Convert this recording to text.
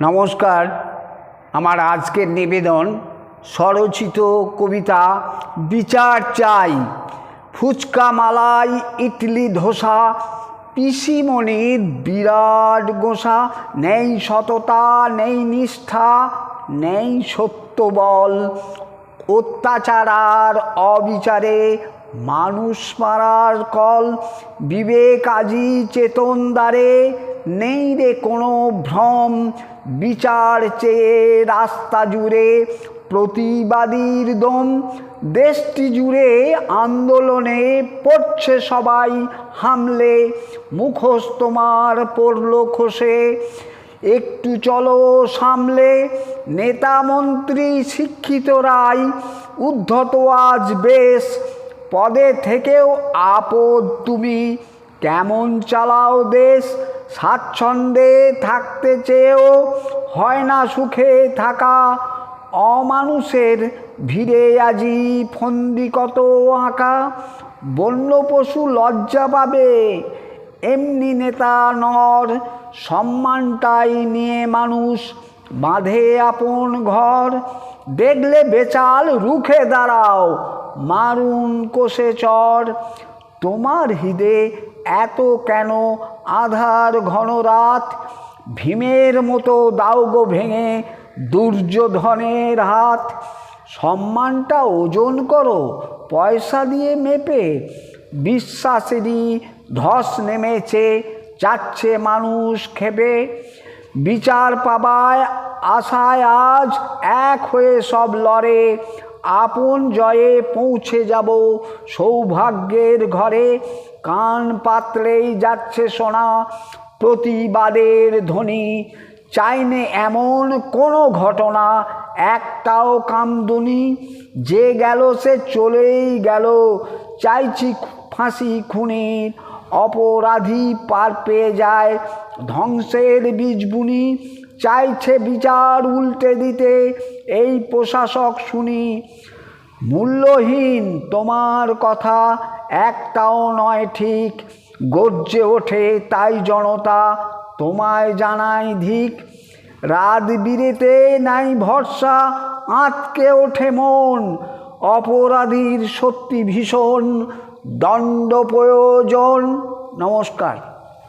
নমস্কার। আমার আজকের নিবেদন, স্বরচিত কবিতা, বিচার চাই। ফুচকা মালাই ইডলি, ধোসা, পিসিমণির বিরাট গোসা, নেই সততা, নেই নিষ্ঠা, নেই সত্য বল অত্যাচার আর অবিচারে মানুষ মারার কল বিবেক আজি চেতন দ্বারে। নেই রে কোনো ভ্রম, বিচার চেয়ে রাস্তা জুড়ে। প্রতিবাদীর দম, দেশটি জুড়ে আন্দোলনে পড়ছে সবাই হামলে। মুখোশ তোমার পড়ল খসে, একটু চলো সামলে। নেতা মন্ত্রী শিক্ষিতরাই উদ্ধত আজ বেশ পদে থেকেও আপদ তুমি। কেমন চালাও দেশ, স্বাচ্ছন্দ্যে থাকতে চেয়েও হয় না সুখে থাকা। অমানুষের ভিড়ে আজি ফন্দি কত আঁকা। বন্য পশু লজ্জা পাবে, এমনি নেতা নর, সম্মানটাই নিয়ে মানুষ বাঁধে আপন ঘর। দেখলে বেচাল রুখে দাঁড়াও মারুন কোষে চর। তোমার হৃদে এত কেন আধার ঘন রাত ভীমের মতো দাও গো ভেঙে দুর্যোধনের হাত। সম্মানটা ওজন করো, পয়সা দিয়ে মেপে। বিশ্বাসেরই ধস নেমেছে যাচ্ছে মানুষ খেপে বিচার পাবায় আশায় আজ এক হয়ে সব লড়ে। আপন জয়ে পৌঁছে যাব। সৌভাগ্যের ঘরে কান পাতলেই যাচ্ছে সোনা। প্রতিবাদের ধ্বনি, চাইনে এমন কোনো ঘটনা, একটাও কামদুনি। যে গেল সে চলেই গেল, চাইছি ফাঁসি খুনির। অপরাধী পার পেয়ে যায় ধ্বংসের বীজ বুনি চাইছে বিচার উল্টে দিতে, এই প্রশাসক শুনি, মূল্যহীন তোমার কথা একটাও নয় ঠিক, গর্জে ওঠে তাই জনতা তোমায় জানাই ধিক, রাত বিরেতে নাই ভরসা, আঁতকে ওঠে মন, অপরাধীর সত্যি ভীষণ দণ্ড প্রয়োজন নমস্কার।